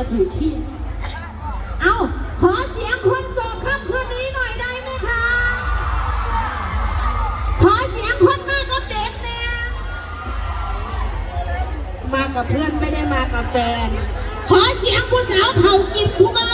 ะถือขี้เอาขอเสียงคนโสดค่ำคืนนี้หน่อยได้ไหมคะ ขอเสียงคนมากับเด็กเนี่ยมากับเพื่อนไม่ได้มากับแฟน ขอเสียงผู้สาวเผากินผู้เบา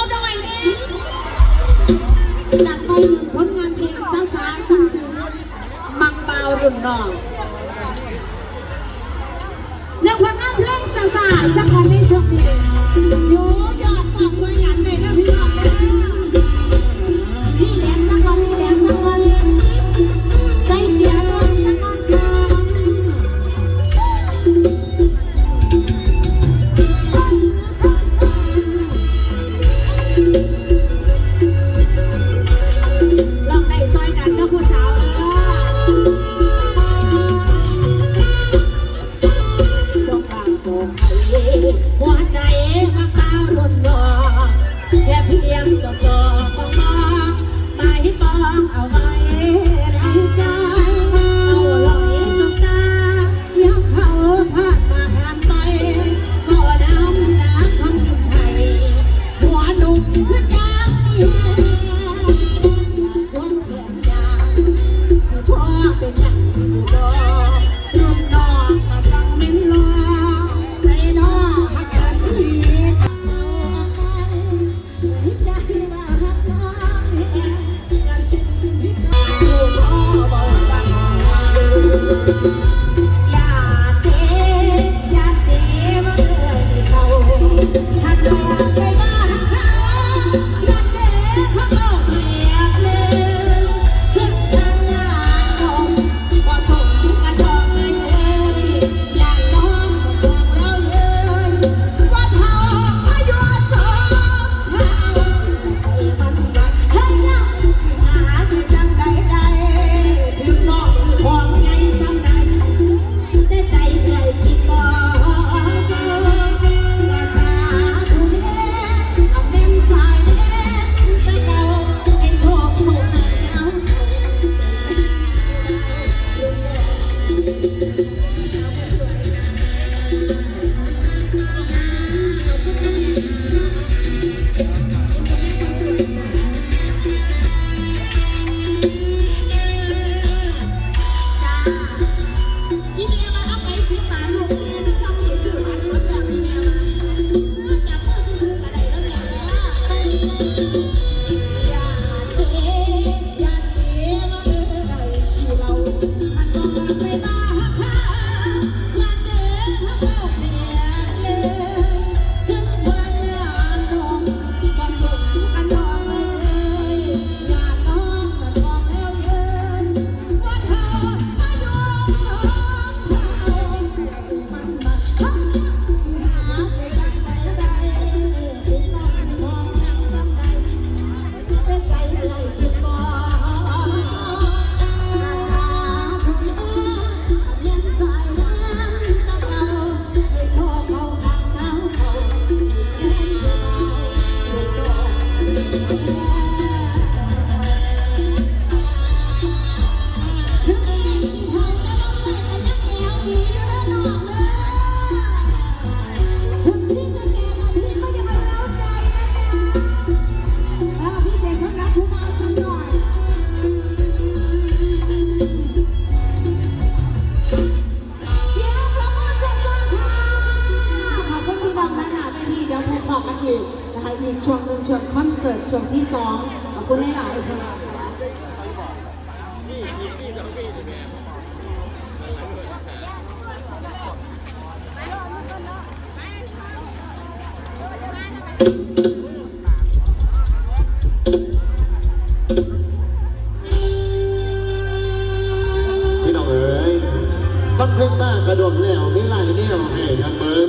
กระดมแล้วไม่ไหลแนวให้ทันเบิ้น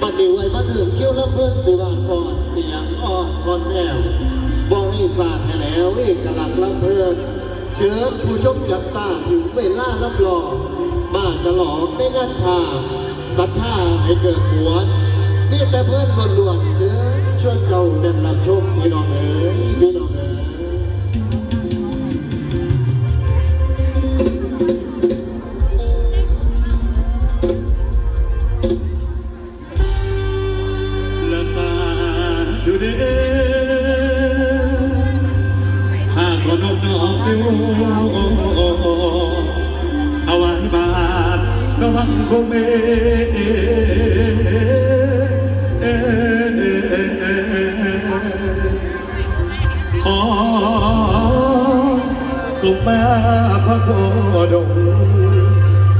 ปัดนี้ไว้มาถึงเกี้ยวละเพื่อนสีวานก่อนเสียงอ่อนก่อนแนวบอกให้สาดให้แล้วเอกลักษณ์ละเพื่อนเชิญผู้ชมจับตาถึงเวลารับรองมาฉลองไม่งานผ่าศรัทธาให้เกิดหวนมีแต่เพื่อนบนหลวนเชิญช่วยเจ้าเป็นรับชมพี่น้องเอ๋ยพี่น้อง อมอยู่เอาไว้บาทระวังคงเมขอสุมาพระโคดง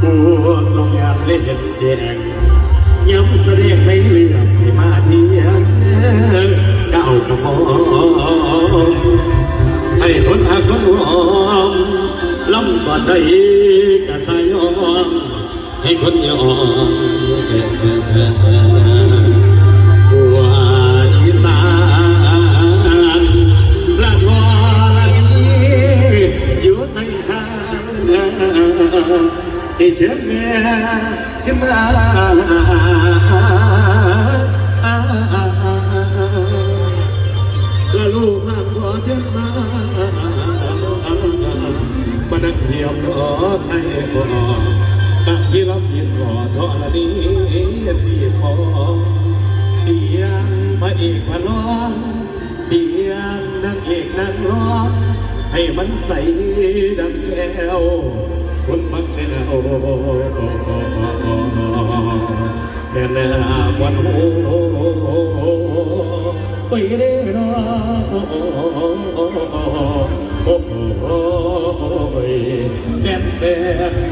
ผู้ทรงอยากเล่นแจงย้ำแสดงไม่เลือกให้มาเทียงเก้ากระหม่อมให้คนหักคนหอมอน ได้กระสายอมให้คนยอมบัวอีสานละทอละนี้อยู่ในทางให้เชิญแม่ขึ้นมา นักเดียวรอใครก็ตั้งที่รับยินรอทอละนี้สีพอเสียงพระเอกพระร้องเสียงนางเอกนางร้องให้มันใสดังแก้วคนฟังแนวแน่นาวันโอ้ไปเด้อยโอ้ ben